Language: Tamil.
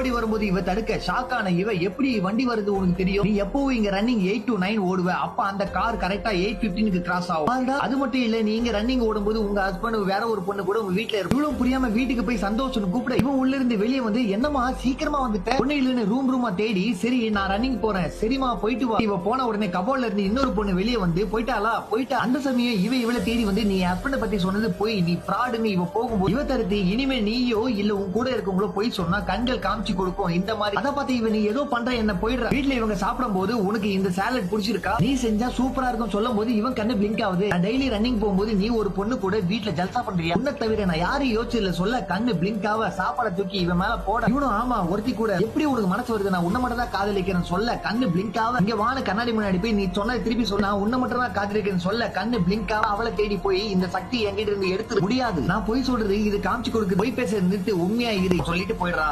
ஓடி வரும்போது இவ தடுக்க ஷாக் ஆன இவ எப்படி வண்டி வருது உனக்கு தெரியும்? நீ எப்பவும் இங்க ரன்னிங் எயிட் டு நைன் ஓடுவ. அப்ப அந்த கார் கரெக்டா எயிட் பிப்டீனுக்கு கிராஸ் ஆகும். அது மட்டும் இல்ல நீங்க ரன்னிங் ஓடும்போது உங்க ஹஸ்பண்ட் வேற ஒரு பொண்ணு கூட உங்க வீட்டுல இருக்கும் இவ்வளவு புரியாம வீட்டுக்கு போய் சந்தோஷம் கூப்பிட. இவன் உள்ள இருந்து வெளியே வந்து என்னமா சீக்கிரமா வந்துட்ட. பொண்ணு இல்லன்னு ரூம் ரூமா தேடி சரி நான் ரன்னிங் போறேன். சரிமா போயிட்டு வா. இவ போன உடனே கபோர்ட்ல இருந்து இன்னொரு பொண்ணு வெளியே வந்து போயிட்டாளா? போயிட்டா. அந்த சமயம் இவ இவளை தேடி வந்து நீ ஹஸ்பண்ட் பத்தி சொன்னது போய். நீ ஃப்ராடுன்னு இவ போகும்போது இவ தடுத்து இனிமே நீயோ இல்ல உன் கூட இருக்கவங்களோ போய் சொன்னா கண்கள் காமிச்சு கொடுக்கும். இந்த மாதிரி அதை பார்த்து இவன் நீ ஏதோ பண்ற என்ன போயிடுற. வீட்டுல இவங்க சாப்பிடும் போது உனக்கு இந்த சாலட் பிடிச்சிருக்கா? நீ செஞ்சா சூப்பரா இருக்கும் சொல்லும் போது இவன் கண்ணு பிளிங்க் ஆகுது. டெய்லி ரன்னிங் போகும்போது நீ ஒரு பொண்ணு கூட வீட்டுல ஜல்சா பண்றியா? உன்னை தவிர நான் யாரையும் யோசிச்சு சொல்ல கண்ணு பிளிங்க் ஆக சாப்பாடை தூக்கி இவன் மேல போட. இவனும் ஆமா ஒருத்தி கூட. எப்படி உனக்கு மனசு வருது? நான் உன்னை மட்டும் தான் காதலிக்கிறேன் சொல்ல கண்ணு பிளிங்க் ஆக இங்க வான கண்ணாடி முன்னாடி போய் நீ சொன்னதை திருப்பி சொன்னா உன்ன மட்டும் தான் காதலிக்கிறேன் சொல்ல கண்ணு பிளிங்க் ஆக அவளை தேடி போய் இந்த சக்தி என்கிட்ட இருந்து எடுத்து முடியாது. நான் பொய் சொல்றது இது காமிச்சு கொடுக்கு பொய் பேச நிறுத்து. உண்மையா இரு. சொல்லிட்டு போயிடுறா.